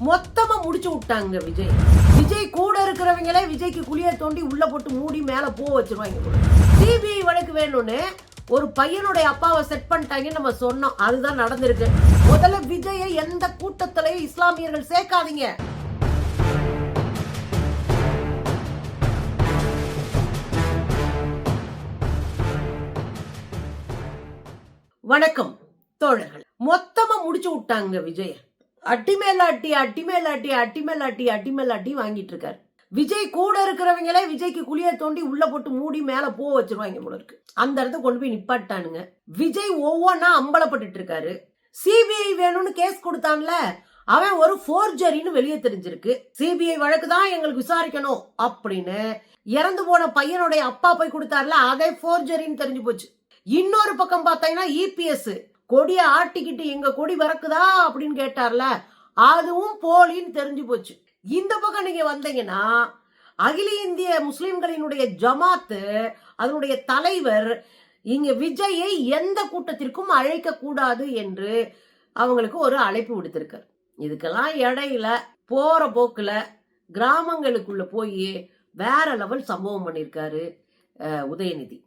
மொத்தமா முடிச்சு விட்டாங்க விஜய். விஜய் கூட இருக்கிறவங்களே விஜய்க்கு குழியை தோண்டி உள்ள போட்டு மூடி மேல பூ வச்சிருவாங்க சிபிஐ வழக்கு வேணும்னு ஒரு பையனுடைய அப்பாவை செட் பண்ணிட்டாங்கன்னு நம்ம சொன்னோம். அதுதான் நடந்திருக்கு. முதல்ல விஜயை எந்த கூட்டத்திலையும் இஸ்லாமியர்கள் சேர்க்காதீங்க. வணக்கம் தோழர்கள். மொத்தமா முடிச்சு விட்டாங்க விஜய். அட்டி மேலாட்டி அட்டி மேலாட்டி அட்டி அட்டி அட்டி வாங்கிட்டு இருக்காரு விஜய் கூட இருக்கிறவங்களே விஜய்க்கு குழிய தோண்டி உள்ள போட்டு மூடி மேல பூ வச்சிருவாங்க போல இருக்கு. அந்த இடத்த கொண்டு போய் நிப்பாட்டானுங்க விஜய் ஒவ்வொன்னா அம்பலப்பட்டுட்டு இருக்காரு சிபிஐ வேணும்னு கேஸ் கொடுத்தான்ல அவன் ஒரு ஃபோர்ஜரின்னு வெளியே தெரிஞ்சிருக்கு. சிபிஐ வழக்கு தான் எங்களுக்கு விசாரிக்கணும் அப்படின்னு இறந்து போன பையனுடைய அப்பா போய் கொடுத்தாருல அதே ஃபோர்ஜரின்னு தெரிஞ்சு போச்சு. இன்னொரு பக்கம் பார்த்தீங்கன்னா இபிஎஸ் கொடியை ஆட்டிக்கிட்டு எங்க கொடி பறக்குதா அப்படின்னு கேட்டார்ல அதுவும் போலின்னு தெரிஞ்சு போச்சு. இந்த பக்கம் நீங்க வந்தீங்கன்னா அகில இந்திய முஸ்லிம்களினுடைய ஜமாத்து அதனுடைய தலைவர் இங்க விஜயை எந்த கூட்டத்திற்கும் அழைக்க கூடாது என்று அவங்களுக்கு ஒரு அழைப்பு விடுத்திருக்கார். இதுக்கெல்லாம் இடையில போற போக்குல கிராமங்களுக்குள்ள போய் வேற லெவல் சம்பவம் பண்ணியிருக்காரு உதயநிதி.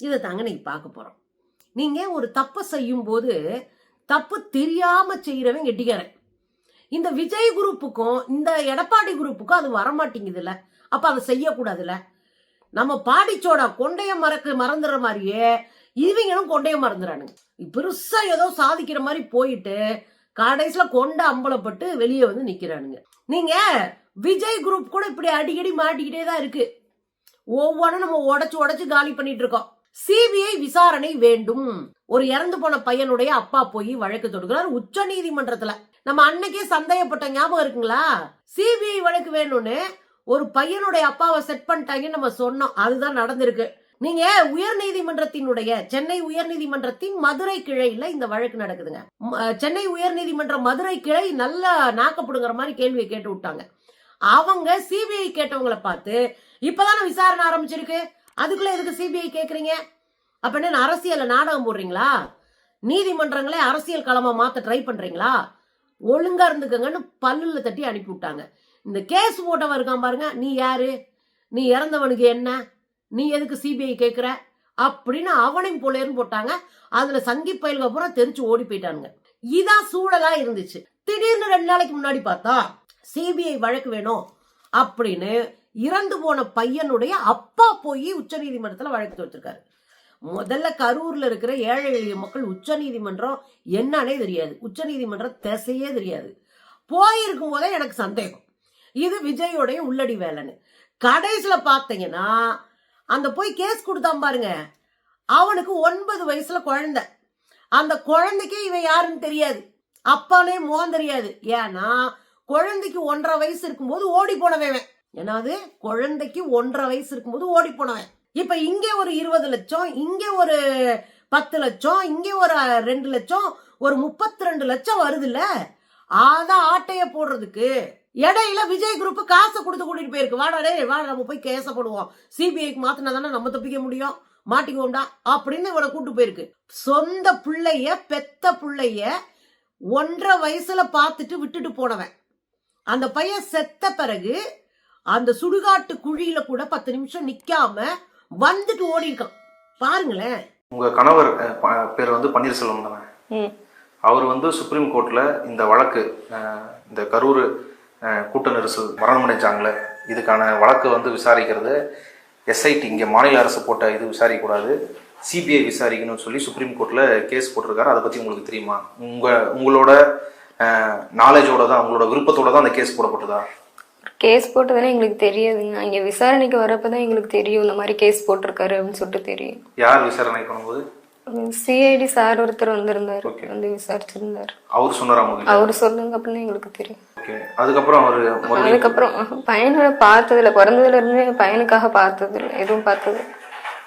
இதை தாங்க நீங்க பார்க்க போறோம். நீங்க ஒரு தப்பை செய்யும் போது தப்பு தெரியாம செய்யறவன் கெட்டிக்காரன். இந்த விஜய் குரூப்புக்கும் இந்த எடப்பாடி குரூப்புக்கும் அது வரமாட்டேங்குதுல்ல. அப்ப அதை செய்யக்கூடாதுல்ல. நம்ம பாடிச்சோட கொண்டைய மறக்க மறந்துடுற மாதிரியே இவங்களும் கொண்டைய மறந்துறானுங்க. பெருசா ஏதோ சாதிக்கிற மாதிரி போயிட்டு கடைசியில கொண்ட அம்பலப்பட்டு வெளியே வந்து நிக்கிறானுங்க. நீங்க விஜய் குரூப் கூட இப்படி அடிக்கடி மாட்டிக்கிட்டே தான் இருக்கு. ஒவ்வொன்றும் நம்ம உடச்சு உடச்சு காலி பண்ணிட்டு இருக்கோம். சிபிஐ விசாரணை வேண்டும். ஒரு இறந்து போன பையனுடைய அப்பா போய் வழக்கு தொடுக்கிறார் உச்ச நீதிமன்றத்துல. நம்ம அன்னைக்கே சந்தேகப்பட்ட ஞாபகம் இருக்குங்களா? சிபிஐ வழக்கு வேணும்னு ஒரு பையனுடைய அப்பாவை செட் பண்ணிட்டாங்கன்னு நம்ம சொன்னோம். அதுதான் நடந்திருக்கு. நீங்க உயர் நீதிமன்றத்தினுடைய சென்னை உயர் நீதிமன்றத்தின் மதுரை கிளையில இந்த வழக்கு நடக்குதுங்க. சென்னை உயர் நீதிமன்ற மதுரை கிளை நல்லா நாக்கப்படுங்கிற மாதிரி கேள்வியை கேட்டு விட்டாங்க. அவங்க சிபிஐ கேட்டவங்கள பார்த்து இப்பதான விசாரணை ஆரம்பிச்சிருக்கு? அதுக்குள்ள எதுக்கு சிபிஐ கேட்குறீங்க அப்ப என்ன அரசியல நாடகம் போடுறீங்களா? நீதிமன்றங்களே அரசியல் களமா மாத்த ட்ரை பண்றீங்களா? ஒழுங்கா இருந்துக்கங்கன்னு பல்லுல தட்டி அனுப்பி விட்டாங்க. இந்த கேஸ் போட்டவன் இருக்கான் பாருங்க நீ யாரு? நீ இறந்தவனுக்கு என்ன? நீ எதுக்கு சிபிஐ கேட்குற அப்படின்னு அவனையும் போலேருன்னு போட்டாங்க. அதுல சங்கி பயில்க பூரா தெரிச்சு ஓடி போயிட்டானுங்க. இதான் சூழலா இருந்துச்சு. திடீர்னு ரெண்டு நாளைக்கு முன்னாடி பார்த்தா சிபிஐ வழக்கு வேணும் அப்படின்னு இறந்து போன பையனுடைய அப்பா போய் உச்சநீதிமன்றத்துல வழக்கு தொடுத்திருக்காரு. முதல்ல கரூர்ல இருக்கிற ஏழை எளிய மக்கள் உச்சநீதிமன்றம் என்னன்னே தெரியாது. உச்சநீதிமன்றம் திசையே தெரியாது. போயிருக்கும் போதே எனக்கு சந்தேகம். இது விஜயோடைய உள்ளடி வேலைன்னு. கடைசியில் பார்த்தீங்கன்னா அந்த போய் கேஸ் கொடுத்தான் பாருங்க. அவனுக்கு ஒன்பது வயசுல குழந்தை. அந்த குழந்தைக்கே இவன் யாருன்னு தெரியாது. அப்பானே முகம் தெரியாது. ஏன்னா குழந்தைக்கு ஒன்றரை வயசு இருக்கும்போது ஓடி போனவன் ஏன்னா அது குழந்தைக்கு ஒன்றரை வயசு இருக்கும்போது ஓடி போனவன். இப்ப இங்க ஒரு இருபது லட்சம் இங்க ஒரு பத்து லட்சம் இங்க ஒரு ரெண்டு லட்சம் ஒரு முப்பத்தி ரெண்டு லட்சம் வருதுல்ல? அதான் ஆட்டைய போடுறதுக்கு இடையில விஜய் குரூப் காசை கொடுத்து கூட்டிட்டு போயிருக்கு. வாடாடே வாட நம்ம போய் கேசப்படுவோம் போடுவோம். சிபிஐக்கு மாத்தினா தானே நம்ம தப்பிக்க முடியும். மாட்டிக்குவோம்டா அப்படின்னு இவனை கூட்டு போயிருக்கு. சொந்த பிள்ளைய பெத்த பிள்ளைய ஒன்றரை வயசுல பார்த்துட்டு விட்டுட்டு போனவன். அந்த பையன் செத்த பிறகு அந்த சுடுகாட்டு குழியில கூட பத்து நிமிஷம் நிக்காம வந்துட்டு ஓடி இருக்கான் பாருங்களேன். உங்க கணவர் பேர் வந்து பன்னீர்செல்வம் தானே? ம். அவர் வந்து சுப்ரீம் கோர்ட்ல இந்த வழக்கு இந்த கரூர் கூட்ட நெரிசல் மரணமடைஞ்சாங்களே இதுக்கான வழக்கு வந்து விசாரிக்கிறது. எஸ்ஐடி இங்கே மாநில அரசு போட்ட இது விசாரிக்கக்கூடாது. சிபிஐ விசாரிக்கணும்னு சொல்லி சுப்ரீம் கோர்ட்ல கேஸ் போட்டிருக்காரு. அதை பத்தி உங்களுக்கு தெரியுமா? உங்க உங்களோட நாலேஜோட தான் உங்களோட விருப்பத்தோட தான் அந்த கேஸ் போடப்பட்டதா? கேஸ் போட்டதுன்னா எங்களுக்கு தெரியாதுங்க. இங்கே விசாரணைக்கு வரப்போ தான் எங்களுக்கு தெரியும். இந்த மாதிரி கேஸ் போட்டிருக்காரு அப்படின்னு சொல்லிட்டு தெரியும். யார் விசாரணை பண்ணும்போது? சிஐடி சார் ஒருத்தர் வந்திருந்தாரு. வந்து விசாரிச்சிருந்தாரு. அவர் சொன்னார் அவர் சொல்லுங்க அப்படின்னு எங்களுக்கு தெரியும். அதுக்கப்புறம் அவர் அதுக்கப்புறம் பையனை பார்த்ததில்ல. பிறந்ததுல இருந்து பையனுக்காக பார்த்தது இல்லை எதுவும் பார்த்தது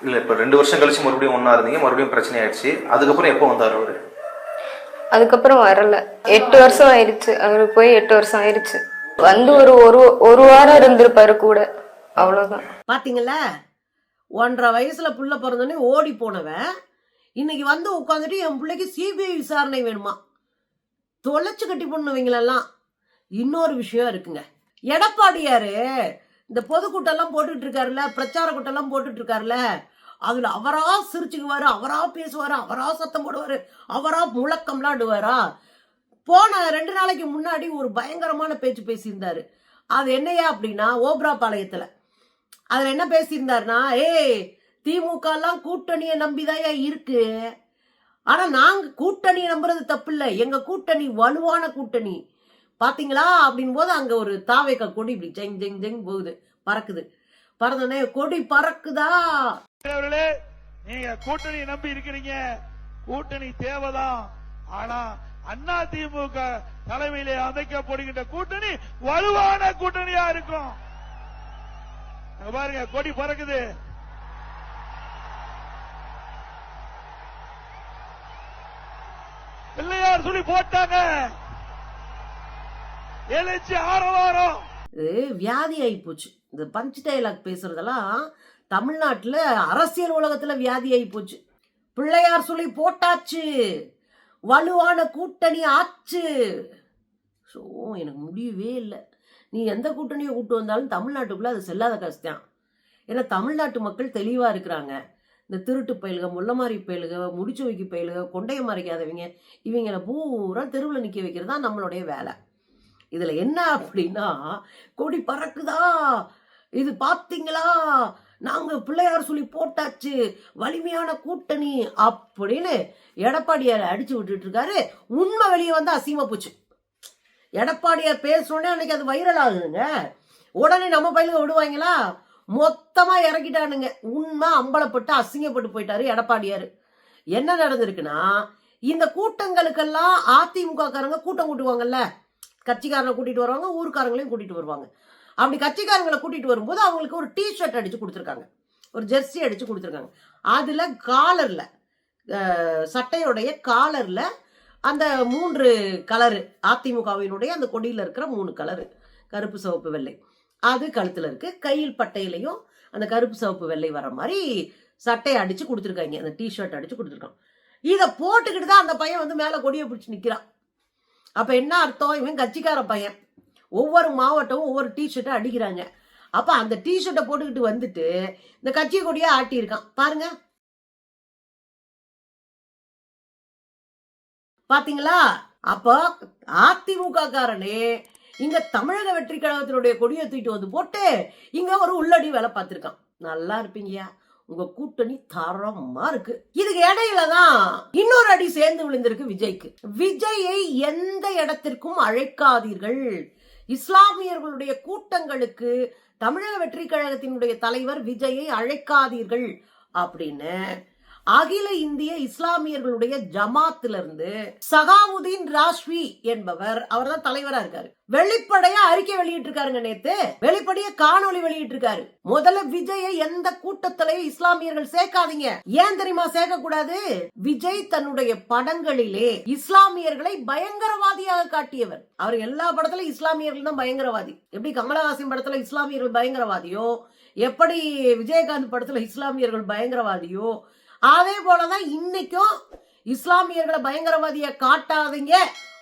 இல்ல. இப்ப ரெண்டு வருஷம் கழிச்சு மறுபடியும் ஒண்ணா இருந்தீங்க. மறுபடியும் பிரச்சனை ஆயிடுச்சு. அதுக்கப்புறம் எப்போ வந்தார் அவரு? அதுக்கப்புறம் வரல. எட்டு வருஷம் ஆயிடுச்சு. அவர் போய் எட்டு வருஷம் ஆயிடுச்சு வந்து ஒரு ஒரு ஒரு வாரம் இருந்திருப்பாரு கூட. அவ்வளவுதான். பாத்தீங்களா? ஒன்றரை வயசுல புள்ள பிறந்தோடனே ஓடி போனவன். இன்னைக்கு வந்து உட்காந்துட்டு என் பிள்ளைக்கு சிபிஐ விசாரணை வேணுமா? தொலைச்சு கட்டி பண்ணுவீங்களெல்லாம் இன்னொரு விஷயம் இருக்குங்க. எடப்பாடியாரு இந்த பொதுக்கூட்டம்லாம் போட்டுட்டு இருக்காருல்ல பிரச்சார கூட்டம்லாம் போட்டுட்டு இருக்காருல்ல அதுல அவரா சிரிச்சுக்குவாரு அவரா பேசுவாரு அவரா சத்தம் போடுவாரு அவரா முழக்கம்லாம் ஆடுவாரா? போன ரெண்டு நாளைக்கு முன்னாடி ஒரு பயங்கரமான பேச்சு பேசியிருந்தாரு. அது என்னையா அப்படின்னா ஓப்ரா பாளையத்துல. அதுல என்ன பேசியிருந்தாருன்னா ஏய் திமுக எல்லாம் கூட்டணியை நம்பிதாயா இருக்கு? ஆனா நாங்க கூட்டணியை நம்புறது தப்பு இல்லை எங்க கூட்டணி வலுவான கூட்டணி. பாத்தீங்களா? அப்படின் போது அங்க ஒரு தாவேக்க கொடி இப்படி ஜெங் ஜெங் ஜெங் போகுது பறக்குது. பறந்தனே கொடி பறக்குதா? நீங்க கூட்டணி நம்பி இருக்கிறீங்க. கூட்டணி தேவைதான். ஆனா அண்ணா திமுக தலைமையிலே அமைக்கப்படுகின்ற கூட்டணி வலுவான கூட்டணியா இருக்கும். பாருங்க கொடி பறக்குது. பிள்ளையார் சொல்லி போட்டாங்க. எழுச்சி ஆரவாரம். இது வியாதி ஆகி போச்சு. இந்த பஞ்ச் டைலாக் பேசுறதெல்லாம் தமிழ்நாட்டில் அரசியல் உலகத்துல வியாதி ஆகி போச்சு. பிள்ளையார் சொல்லி போட்டாச்சு. வலுவான கூட்டணி ஆச்சு. ஸோ எனக்கு முடியவே இல்லை. நீ எந்த கூட்டணியை கூட்டு வந்தாலும் தமிழ்நாட்டுக்குள்ளே அது செல்லாத கஷ்டம். ஏன்னா தமிழ்நாட்டு மக்கள் தெளிவாக இருக்கிறாங்க. இந்த திருட்டு பயிலுக முள்ளமாரி பயிலுக முடிச்சு வைக்க பயிலுக கொண்டைய மறைக்காதவங்க இவங்களை பூரா தெருவில் நிற்க வைக்கிறது தான் நம்மளுடைய வேலை. இதில் என்ன அப்படின்னா கொடி பறக்குதா? இது பார்த்தீங்களா நாங்க பிள்ளையார் சொல்லி போட்டாச்சு வலிமையான கூட்டணி அப்படின்னு எடப்பாடியார் அடிச்சு விட்டுட்டு இருக்காரு. உண்மை வெளியே வந்து அசிங்கமா போச்சு. எடப்பாடியார் பேசணுன்னே அன்னைக்கு அது வைரல் ஆகுதுங்க. உடனே நம்ம பையனுங்க விடுவாங்களா? மொத்தமா இறக்கிட்டானுங்க. உண்மை அம்பலப்பட்டு அசிங்கப்பட்டு போயிட்டாரு எடப்பாடியார். என்ன நடந்திருக்குன்னா இந்த கூட்டங்களுக்கெல்லாம் அதிமுக காரங்க கூட்டம் கூட்டுவாங்கல்ல. கட்சிக்காரனை கூட்டிட்டு வருவாங்க ஊர்க்காரங்களையும் கூட்டிட்டு வருவாங்க. அப்படி கட்சிக்காரங்களை கூட்டிட்டு வரும்போது அவங்களுக்கு ஒரு டிஷர்ட் அடிச்சு கொடுத்துருக்காங்க. ஒரு ஜெர்சி அடிச்சு கொடுத்துருக்காங்க. அதுல காலர்ல சட்டையுடைய காலர்ல அந்த மூன்று கலரு அதிமுகவினுடைய அந்த கொடியில இருக்கிற மூணு கலரு கருப்பு சிவப்பு வெள்ளை. அது கழுத்துல இருக்கு. கையில் பட்டையிலையும் அந்த கருப்பு சிவப்பு வெள்ளை வர மாதிரி சட்டையை அடிச்சு கொடுத்துருக்காங்க. அந்த டிஷர்ட் அடிச்சு கொடுத்துருக்கான் இதை போட்டுக்கிட்டு தான் அந்த பையன் வந்து மேலே கொடியை பிடிச்சி நிற்கிறான் அப்ப என்ன அர்த்தம்? இவன் கட்சிக்கார பையன். ஒவ்வொரு மாவட்டமும் ஒவ்வொரு டிஷர்ட்டை அடிக்கிறாங்க. அப்ப அந்த டிஷர்ட்டை போட்டுக்கிட்டு வந்துட்டு இந்த கட்சி கொடியா ஆட்டியிருக்கான். பாருங்க. பாத்தீங்களா? அப்போ அதிமுக காரனே இங்க தமிழக வெற்றி கழகத்தினுடைய கொடியை தூக்கிட்டு வந்து போட்டு இங்க ஒரு உள்ளடி வேலை பார்த்திருக்கான். நல்லா இருப்பீங்கயா உங்க கூட்டணி தரமா இருக்கு. இதுக்கு இடையில தான் இன்னொரு அடி சேர்ந்து விழுந்திருக்கு விஜய்க்கு. விஜயை எந்த இடத்திற்கும் அழைக்காதீர்கள். இஸ்லாமியர்களுடைய கூட்டங்களுக்கு தமிழக வெற்றி கழகத்தினுடைய தலைவர் விஜயை அழைக்காதீர்கள் அப்படின்னு அகில இந்திய இஸ்லாமியர்களுடைய ஜமாத்துல இருந்து சகாவுதீன் ராஷ்வி என்பவர் அவர் தான் தலைவரா இருக்காரு. வெளிப்படையா அறிக்கை வெளியிட்டு இருக்காருங்க நேத்து. வெளிப்படையா காணொலி வெளியிட்டு இருக்காரு முதல்ல விஜயை எந்த கூட்டத்திலையும் இஸ்லாமியர்கள் சேர்க்காதீங்க. ஏன் தெரியுமா சேர்க்க கூடாது விஜய் தன்னுடைய படங்களிலே இஸ்லாமியர்களை பயங்கரவாதியாக காட்டியவர். அவர் எல்லா படத்திலும் இஸ்லாமியர்கள் தான் பயங்கரவாதி. எப்படி கமலஹாசன் படத்துல இஸ்லாமியர்கள் பயங்கரவாதியோ எப்படி விஜயகாந்த் படத்துல இஸ்லாமியர்கள் பயங்கரவாதியோ அதே போலதான் இன்னைக்கும் இஸ்லாமியர்களை பயங்கரவாதிய காட்டாதீங்க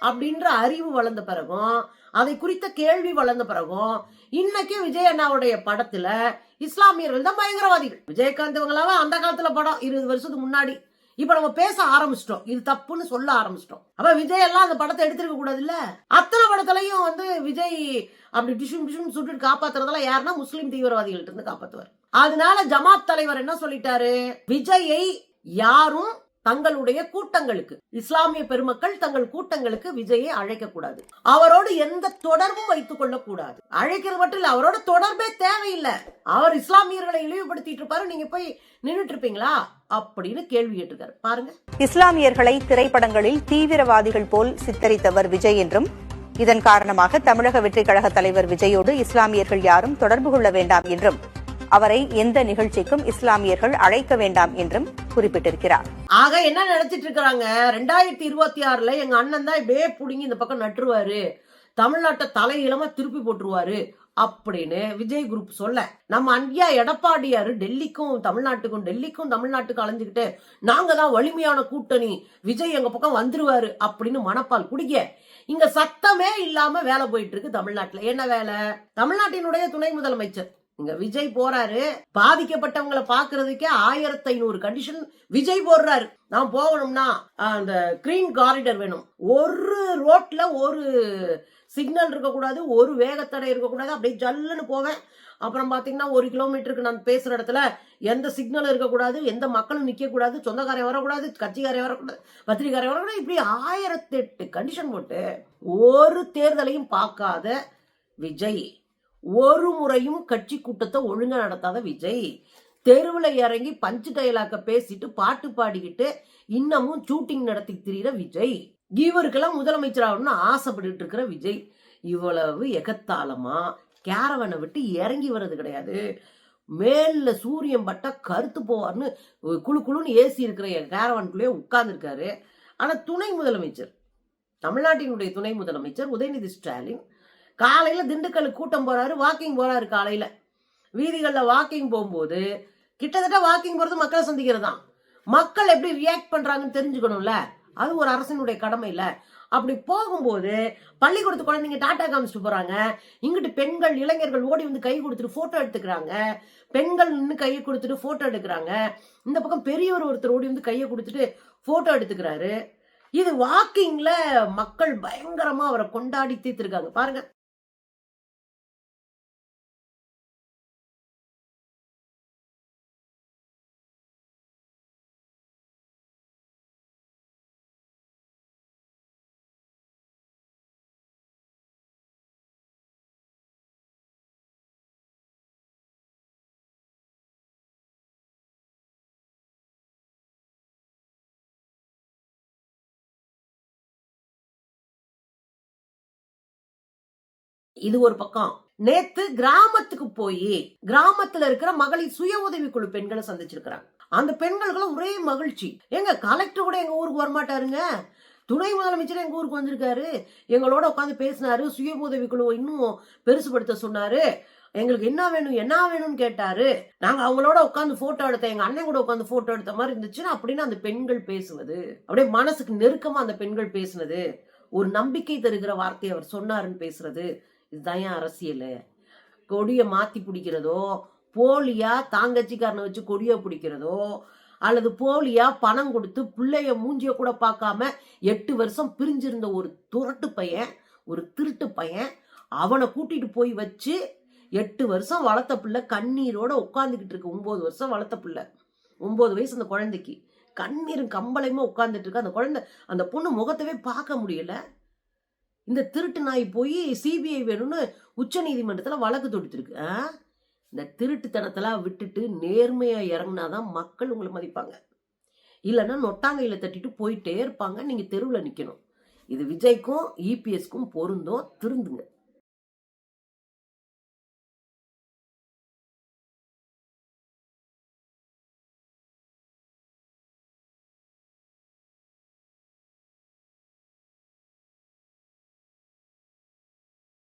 அப்படின்ற அறிவு வளர்ந்த பிறகும் அதை குறித்த கேள்வி வளர்ந்த பிறகும் இன்னைக்கு விஜய் அண்ணாவுடைய படத்துல இஸ்லாமியர்கள் தான் பயங்கரவாதிகள். விஜயகாந்த் இவங்களாவே? அந்த காலத்துல படம் இருபது வருஷத்துக்கு முன்னாடி. இப்ப நம்ம பேச ஆரம்பிச்சிட்டோம். இது தப்புன்னு சொல்ல ஆரம்பிச்சிட்டோம். அப்ப விஜய் எல்லாம் அந்த படத்தை எடுத்திருக்க கூடாது இல்ல அத்தனை படத்துலயும் வந்து விஜய் அப்படி டிஷும் டிஷும் சுட்டுட்டு காப்பாத்துறதெல்லாம் யாருன்னா முஸ்லீம் தீவிரவாதிகள்ட்ட இருந்து காப்பாத்துவார். அதனால ஜமாத் தலைவர் என்ன சொல்லிட்டாரு? விஜயை யாரும் தங்களுடைய கூட்டங்களுக்கு இஸ்லாமிய பெருமக்கள் தங்கள் கூட்டங்களுக்கு விஜயை அழைக்க கூடாது. அவரோடு எந்த தொடர்பும் வைத்துக் கொள்ள கூடாது அழைக்கிறது மட்டும் இல்ல அவரோட தொடர்பே தேவையில்லை. அவர் இஸ்லாமியர்களை இழிவுபடுத்திட்டு இருப்பாரு நீங்க போய் நின்னுட்டு இருப்பீங்களா அப்படின்னு கேள்வி கேட்டிருக்காரு. பாருங்க. இஸ்லாமியர்களை திரைப்படங்களில் தீவிரவாதிகள் போல் சித்தரித்தவர் விஜய் என்றும் இதன் காரணமாக தமிழக வெற்றி கழக தலைவர் விஜயோடு இஸ்லாமியர்கள் யாரும் தொடர்பு கொள்ள வேண்டாம் என்றும் அவரை எந்த நிகழ்ச்சிக்கும் இஸ்லாமியர்கள் அழைக்க வேண்டாம் என்றும் குறிப்பிட்டிருக்கிறார். ஆக என்ன நினைச்சிட்டு இருக்கிறாங்க ரெண்டாயிரத்தி இருபத்தி ஆறுல எங்க அண்ணன் தான் இப்படியே புடுங்கி இந்த பக்கம் நட்டுருவாரு. தமிழ்நாட்டை தலையிலமா திருப்பி போட்டுருவாரு அப்படின்னு விஜய் குரூப் சொல்ல. நம்ம அன்யா எடப்பாடியாரு டெல்லிக்கும் தமிழ்நாட்டுக்கும் டெல்லிக்கும் தமிழ்நாட்டுக்கும் அலைஞ்சுக்கிட்டு நாங்க தான் வலிமையான கூட்டணி விஜய் எங்க பக்கம் வந்துருவாரு அப்படின்னு மனப்பால் குடிக்க. இங்க சத்தமே இல்லாம வேலை போயிட்டு இருக்கு தமிழ்நாட்டுல. என்ன வேலை? தமிழ்நாட்டினுடைய துணை முதலமைச்சர். இங்க விஜய் போறாரு. பாதிக்கப்பட்டவங்களை பாக்குறதுக்கே ஆயிரத்தி ஐநூறு கண்டிஷன் விஜய் போடுறாரு. நான் போகணும்னா அந்த கிரீன் காரிடர் வேணும். ஒரு ரோட்ல ஒரு சிக்னல் இருக்கக்கூடாது ஒரு வேகத்தடை இருக்கக்கூடாது. அப்படியே ஜல்லுன்னு போவேன். அப்புறம் பார்த்தீங்கன்னா ஒரு கிலோமீட்டருக்கு நான் பேசுகிற இடத்துல எந்த சிக்னலும் இருக்கக்கூடாது எந்த மக்களும் நிற்கக்கூடாது சொந்தக்காரை வரக்கூடாது கட்சிக்காரை வரக்கூடாது பத்திரிக்காரை வரக்கூடாது. இப்படி ஆயிரத்தெட்டு கண்டிஷன் போட்டு ஒரு தேர்தலையும் பார்க்காத விஜய். ஒரு முறையும் கட்சி கூட்டத்தை ஒழுங்கா நடத்தாத விஜய். தெருவில் இறங்கி பஞ்சு டைலாக்க பேசிட்டு பாட்டு பாடிக்கிட்டு இன்னமும் ஷூட்டிங் நடத்தி திரியிற விஜய். இவருக்கெல்லாம் முதலமைச்சர் ஆகணும்னு ஆசைப்பட்டுட்டு இருக்கிற விஜய். இவ்வளவு எகத்தாளமா? கேரவனை விட்டு இறங்கி வர்றது கிடையாது. மேல சூரியன் பட்டா கருத்து போவார்னு குழு குழுன்னு ஏசி இருக்கிற கேரவனுக்குள்ளேயே உட்கார்ந்துருக்காரு. ஆனால் துணை முதலமைச்சர் தமிழ்நாட்டினுடைய துணை முதலமைச்சர் உதயநிதி ஸ்டாலின் காலையில திண்டுக்கல் கூட்டம் போறாரு வாக்கிங் போறாரு காலையில. வீதிகளில் வாக்கிங் போகும்போது கிட்டத்தட்ட வாக்கிங் போறது மக்களை சந்திக்கிறது தான் மக்கள் எப்படி ரியாக்ட் பண்றாங்கன்னு தெரிஞ்சுக்கணும்ல. அது ஒரு அரசினுடைய கடமை இல்ல அப்படி போகும்போது பள்ளிக்கூடத்து குழந்தைங்க டாட்டா காமிச்சிட்டு போறாங்க. இங்கிட்டு பெண்கள் இளைஞர்கள் ஓடி வந்து கை கொடுத்துட்டு போட்டோ எடுத்துக்கிறாங்க. பெண்கள் நின்று கையை கொடுத்துட்டு போட்டோ எடுக்கிறாங்க. இந்த பக்கம் பெரியவர் ஒருத்தர் ஓடி வந்து கையை கொடுத்துட்டு போட்டோ எடுத்துக்கிறாரு. இது வாக்கிங்ல மக்கள் பயங்கரமா அவரை கொண்டாடி தீர்த்திருக்காங்க. பாருங்க. இது ஒரு பக்கம். நேத்து கிராமத்துக்கு போய் கிராமத்துல இருக்கிற மகளிர் சுய உதவி குழு பெண்களை சந்திச்சிருக்கிறாங்க. அந்த பெண்களுக்கெல்லாம் ஒரே மகிழ்ச்சி. எங்க கலெக்டர் கூட எங்க ஊருக்கு வரமாட்டாருங்க? துணை முதலமைச்சர் எங்க ஊருக்கு வந்திருக்காரு. எங்களோட உட்காந்து பேசினாரு. சுய உதவி குழுவை இன்னும் பெருசுபடுத்த சொன்னாரு. எங்களுக்கு என்ன வேணும் என்ன வேணும்னு கேட்டாரு. நாங்க அவங்களோட உட்காந்து போட்டோ எடுத்த எங்க அண்ணன் கூட உட்காந்து போட்டோ எடுத்த மாதிரி இருந்துச்சுன்னா அப்படின்னு அந்த பெண்கள் பேசுவது. அப்படியே மனசுக்கு நெருக்கமா அந்த பெண்கள் பேசுனது. ஒரு நம்பிக்கை தருகிற வார்த்தையை அவர் சொன்னாருன்னு பேசுறது. இதுதான் ஏன் அரசியல்? கொடியை மாற்றி பிடிக்கிறதோ போலியா தாங்கச்சிக்காரனை வச்சு கொடியை பிடிக்கிறதோ அல்லது போலியா பணம் கொடுத்து பிள்ளைய மூஞ்சிய கூட பார்க்காம எட்டு வருஷம் பிரிஞ்சிருந்த ஒரு துரட்டு பையன் ஒரு திருட்டு பையன் அவனை கூட்டிட்டு போய் வச்சு எட்டு வருஷம் வளர்த்த பிள்ளை கண்ணீரோட உட்காந்துக்கிட்டு இருக்கு. ஒம்பது வருஷம் வளர்த்த பிள்ளை. ஒம்பது வயசு அந்த குழந்தைக்கு. கண்ணீரும் கம்பளையுமா உட்காந்துட்டு இருக்கு. அந்த குழந்தை அந்த பொண்ணு முகத்தவே பார்க்க முடியல. இந்த திருட்டு நாய் போய் சிபிஐ வேணும்னு உச்ச நீதிமன்றத்தில் வழக்கு தொடுத்துருக்கு. ஆ? இந்த திருட்டுத்தனத்தெல்லாம் விட்டுட்டு நேர்மையா இறங்குனாதான் மக்கள் உங்களை மதிப்பாங்க. இல்லைன்னா நொட்டாங்கையில் தட்டிட்டு போயிட்டே இருப்பாங்க. நீங்கள் தெருவில் நிற்கணும் இது விஜய்க்கும் இபிஎஸ்க்கும் பொருந்தும். திருந்துங்க.